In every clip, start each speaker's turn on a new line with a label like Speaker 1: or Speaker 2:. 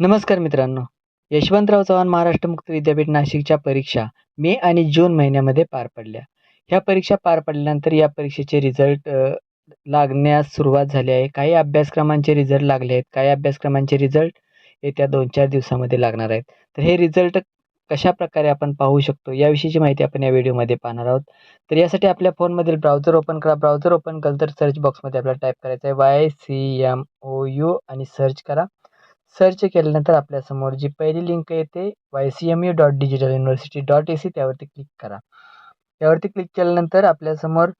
Speaker 1: नमस्कार मित्रांनो. यशवंतराव चव्हाण महाराष्ट्र मुक्त विद्यापीठ नाशिकच्या परीक्षा मे आणि जून महिन्यामध्ये पार पडल्या. ह्या परीक्षा पार पडल्यानंतर या परीक्षेचे रिझल्ट लागण्यास सुरुवात झाली आहे. काही अभ्यासक्रमांचे रिझल्ट लागले आहेत. काही अभ्यासक्रमांचे रिझल्ट येत्या दोन चार दिवसामध्ये लागणार आहेत. तर हे रिझल्ट कशा प्रकारे आपण पाहू शकतो याविषयीची माहिती आपण या व्हिडिओमध्ये पाहणार आहोत. तर यासाठी आपल्या फोनमधील ब्राउझर ओपन करा. ब्राउझर ओपन केलं तर सर्च बॉक्समध्ये आपल्याला टाईप करायचं आहे. Y C M O U आणि सर्च करा. सर्च केल्यानंतर आपल्यासमोर जी पहिली लिंक येते Y C M U dot digital university dot A C त्यावरती क्लिक करा. त्यावरती क्लिक केल्यानंतर आपल्यासमोर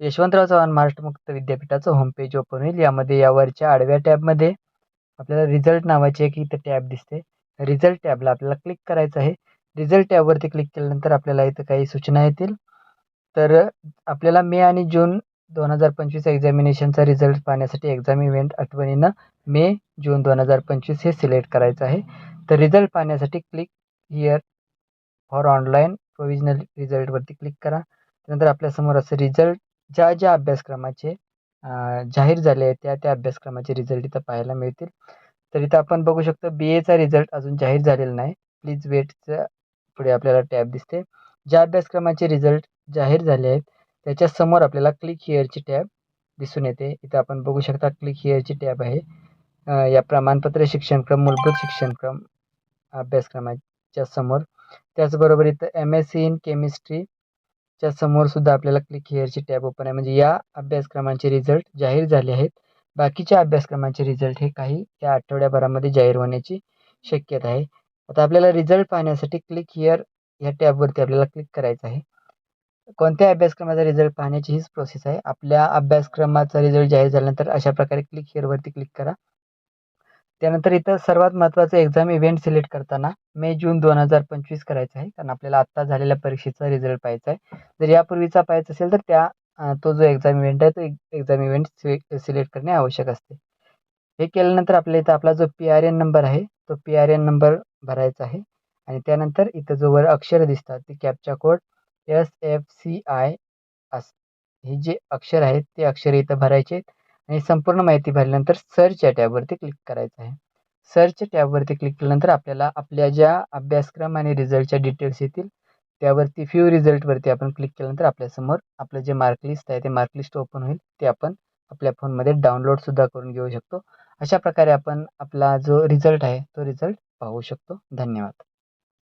Speaker 1: यशवंतराव चव्हाण महाराष्ट्र मुक्त विद्यापीठाचं होमपेज ओपन होईल. यामध्ये यावरच्या आडव्या टॅबमध्ये आपल्याला रिझल्ट नावाची एक इथं टॅब दिसते. रिझल्ट टॅबला आपल्याला क्लिक करायचं आहे. रिझल्ट टॅबवरती क्लिक केल्यानंतर आपल्याला इथं काही सूचना येतील. तर आपल्याला मे आणि जून दोन हजार पंचवीस एक्झामिनेशनचा रिझल्ट पाहण्यासाठी एक्झाम इव्हेंट आठवणीनं मे जून दोन हजार पंचवीस हे सिलेक्ट करायचं आहे. तर रिझल्ट पाहण्यासाठी click here for online provisional रिझल्टवरती click करा. त्यानंतर आपल्यासमोर असं रिझल्ट ज्या ज्या अभ्यासक्रमाचे जाहीर झाले आहेत त्या त्या अभ्यासक्रमाचे रिझल्ट इथं पाहायला मिळतील. तर इथं आपण बघू शकतो बी एचा रिझल्ट अजून जाहीर झालेला नाही. प्लीज वेटचं पुढे आपल्याला टॅब दिसते. ज्या अभ्यासक्रमाचे रिझल्ट जाहीर झाले आहेत त्याच्यासमोर आपल्याला क्लिक हिअरची टॅब दिसून येते. इथं आपण बघू शकता क्लिक हिअरची टॅब आहे. या प्रमाणपत्र शिक्षणक्रम मूलभूत शिक्षणक्रम अभ्यासक्रमाच्या समोर. त्याचबरोबर इथं एम एस सी इन केमिस्ट्रीच्या समोरसुद्धा आपल्याला क्लिक हिअरची टॅब ओपन आहे. म्हणजे या अभ्यासक्रमांचे रिझल्ट जाहीर झाले आहेत. बाकीच्या अभ्यासक्रमांचे रिझल्ट हे काही या आठवड्याभरामध्ये जाहीर होण्याची शक्यता आहे. आता आपल्याला रिझल्ट पाहण्यासाठी क्लिक हिअर या टॅबवरती आपल्याला क्लिक करायचं आहे. कोणत्या अभ्यासक्रमाचा रिझल्ट पाहण्याची हीच प्रोसेस आहे. आपल्या अभ्यासक्रमाचा रिझल्ट जाहीर झाल्यानंतर अशा प्रकारे क्लिक हिअरवरती क्लिक करा. त्यानंतर इथं सर्वात महत्त्वाचं एक्झाम इव्हेंट सिलेक्ट करताना मे जून दोन हजार पंचवीस करायचं आहे. कारण आपल्याला आत्ता झालेल्या परीक्षेचा रिझल्ट पाहायचा आहे. जर यापूर्वीचा पाहायचा असेल तर त्या तो जो एक्झाम इव्हेंट आहे तो एक्झाम इव्हेंट सिलेक्ट करणे आवश्यक असते. हे केल्यानंतर आपल्या इथं आपला जो पी आर एन नंबर आहे तो पी आर एन नंबर भरायचा आहे. आणि त्यानंतर इथं जो वर अक्षर दिसतात ते captcha code S F C I अस हे जे अक्षर आहेत ते अक्षर इथं भरायचे आहेत. आणि संपूर्ण माहिती भरल्यानंतर सर्च या टॅबवरती क्लिक करायचं आहे. सर्च टॅबवरती क्लिक केल्यानंतर आपल्याला आपल्या ज्या अभ्यासक्रम आणि रिझल्टच्या डिटेल्स येतील त्यावरती फ्यू रिझल्टवरती आपण क्लिक केल्यानंतर आपल्यासमोर आपलं जे मार्कलिस्ट आहे ते मार्कलिस्ट ओपन होईल. ते आपण आपल्या फोनमध्ये डाउनलोडसुद्धा करून घेऊ शकतो. अशा प्रकारे आपण आपला जो रिझल्ट आहे तो रिझल्ट पाहू शकतो. धन्यवाद.